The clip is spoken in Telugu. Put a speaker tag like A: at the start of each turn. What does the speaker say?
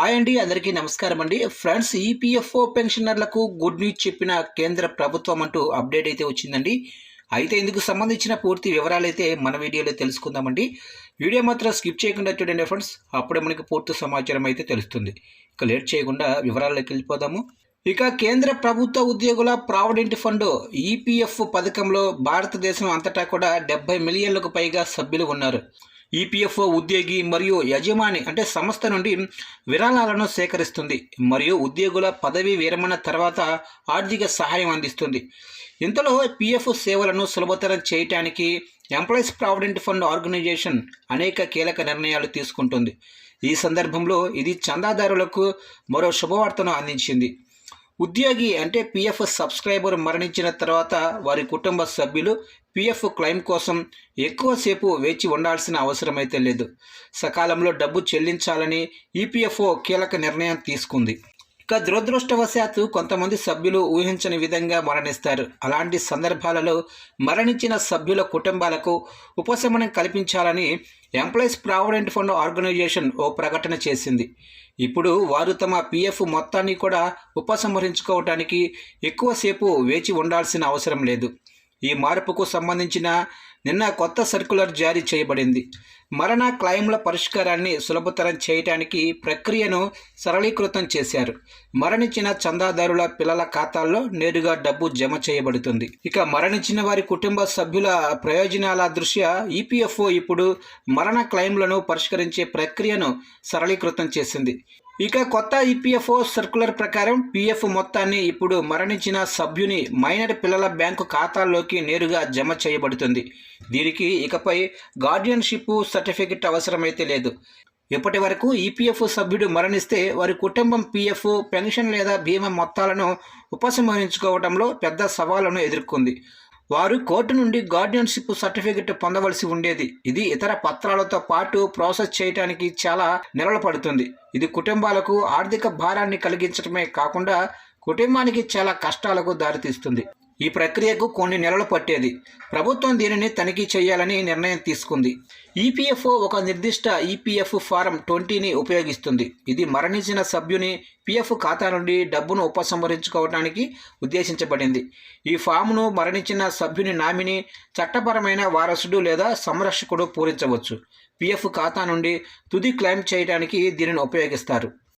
A: హాయ్ అండి అందరికీ నమస్కారం అండి. ఫ్రెండ్స్ ఈపీఎఫ్ఓ పెన్షనర్లకు గుడ్ న్యూస్ చెప్పిన కేంద్ర ప్రభుత్వం అంటూ అప్డేట్ అయితే వచ్చిందండి. అయితే ఇందుకు సంబంధించిన పూర్తి వివరాలు అయితే మన వీడియోలో తెలుసుకుందామండి. వీడియో మాత్రం స్కిప్ చేయకుండా చూడండి ఫ్రెండ్స్. అప్పుడే మనకి పూర్తి సమాచారం అయితే తెలుస్తుంది. ఇక లేట్ చేయకుండా వివరాల్లోకి వెళ్ళిపోదాము. ఇక కేంద్ర ప్రభుత్వ ఉద్యోగుల ప్రావిడెంట్ ఫండ్ ఈపీఎఫ్ పథకంలో భారతదేశం అంతటా కూడా డెబ్బై మిలియన్లకు పైగా సభ్యులు ఉన్నారు. ఈపీఎఫ్ఓ ఉద్యోగి మరియు యజమాని అంటే సంస్థ నుండి విరాళాలను సేకరిస్తుంది మరియు ఉద్యోగుల పదవీ విరమణ తర్వాత ఆర్థిక సహాయం అందిస్తుంది. ఇంతలో పిఎఫ్ సేవలను సులభతరం చేయటానికి ఎంప్లాయీస్ ప్రావిడెంట్ ఫండ్ ఆర్గనైజేషన్ అనేక కీలక నిర్ణయాలు తీసుకుంటుంది. ఈ సందర్భంలో ఇది చందాదారులకు మరో శుభవార్తను అందించింది. ఉద్యోగి అంటే పిఎఫ్ సబ్స్క్రైబర్ మరణించిన తర్వాత వారి కుటుంబ సభ్యులు పిఎఫ్ క్లెయిమ్ కోసం ఎక్కువసేపు వేచి ఉండాల్సిన అవసరమైతే లేదు. సకాలంలో డబ్బు చెల్లించాలని ఈపీఎఫ్ఓ కీలక నిర్ణయం తీసుకుంది. ఇక దురదృష్టవశాత్తు కొంతమంది సభ్యులు ఊహించని విధంగా మరణిస్తారు. అలాంటి సందర్భాలలో మరణించిన సభ్యుల కుటుంబాలకు ఉపశమనం కల్పించాలని ఎంప్లాయీస్ ప్రావిడెంట్ ఫండ్ ఆర్గనైజేషన్ ఓ ప్రకటన చేసింది. ఇప్పుడు వారు తమ పిఎఫ్ మొత్తాన్ని కూడా ఉపసంహరించుకోవటానికి ఎక్కువసేపు వేచి ఉండాల్సిన అవసరం లేదు. ఈ మార్పుకు సంబంధించిన నిన్న కొత్త సర్క్యులర్ జారీ చేయబడింది. మరణ క్లెయిమ్ల పరిష్కారాన్ని సులభతరం చేయడానికి ప్రక్రియను సరళీకృతం చేశారు. మరణించిన చందాదారుల పిల్లల ఖాతాల్లో నేరుగా డబ్బు జమ చేయబడుతుంది. ఇక మరణించిన వారి కుటుంబ సభ్యుల ప్రయోజనాల దృష్ట్యా ఈపీఎఫ్ఓ ఇప్పుడు మరణ క్లైమ్లను పరిష్కరించే ప్రక్రియను సరళీకృతం చేసింది. ఇక కొత్త ఈపీఎఫ్ఓ సర్కులర్ ప్రకారం పీఎఫ్ మొత్తాన్ని ఇప్పుడు మరణించిన సభ్యుని మైనర్ పిల్లల బ్యాంకు ఖాతాల్లోకి నేరుగా జమ చేయబడుతుంది. దీనికి ఇకపై గార్డియన్షిప్ సర్టిఫికెట్ అవసరమైతే లేదు. ఇప్పటి వరకు ఈపీఎఫ్ సభ్యుడు మరణిస్తే వారి కుటుంబం పీఎఫ్ పెన్షన్ లేదా బీమా మొత్తాలను ఉపసంహరించుకోవడంలో పెద్ద సవాళ్ళను ఎదుర్కొంది. వారు కోర్టు నుండి గార్డియన్షిప్ సర్టిఫికెట్ పొందవలసి ఉండేది. ఇది ఇతర పత్రాలతో పాటు ప్రాసెస్ చేయడానికి చాలా నెలలు పడుతుంది. ఇది కుటుంబాలకు ఆర్థిక భారాన్ని కలిగించడమే కాకుండా కుటుంబానికి చాలా కష్టాలకు దారితీస్తుంది. ఈ ప్రక్రియకు కొన్ని నెలలు పట్టేది. ప్రభుత్వం దీనిని తనిఖీ చేయాలని నిర్ణయం తీసుకుంది. ఈపీఎఫ్ఓ ఒక నిర్దిష్ట ఈపీఎఫ్ ఫారం ట్వంటీని ఉపయోగిస్తుంది. ఇది మరణించిన సభ్యుని పిఎఫ్ ఖాతా నుండి డబ్బును ఉపసంహరించుకోవడానికి ఉద్దేశించబడింది. ఈ ఫామ్ను మరణించిన సభ్యుని నామిని చట్టపరమైన వారసుడు లేదా సంరక్షకుడు పూరించవచ్చు. పిఎఫ్ ఖాతా నుండి తుది క్లెయిమ్ చేయడానికి దీనిని ఉపయోగిస్తారు.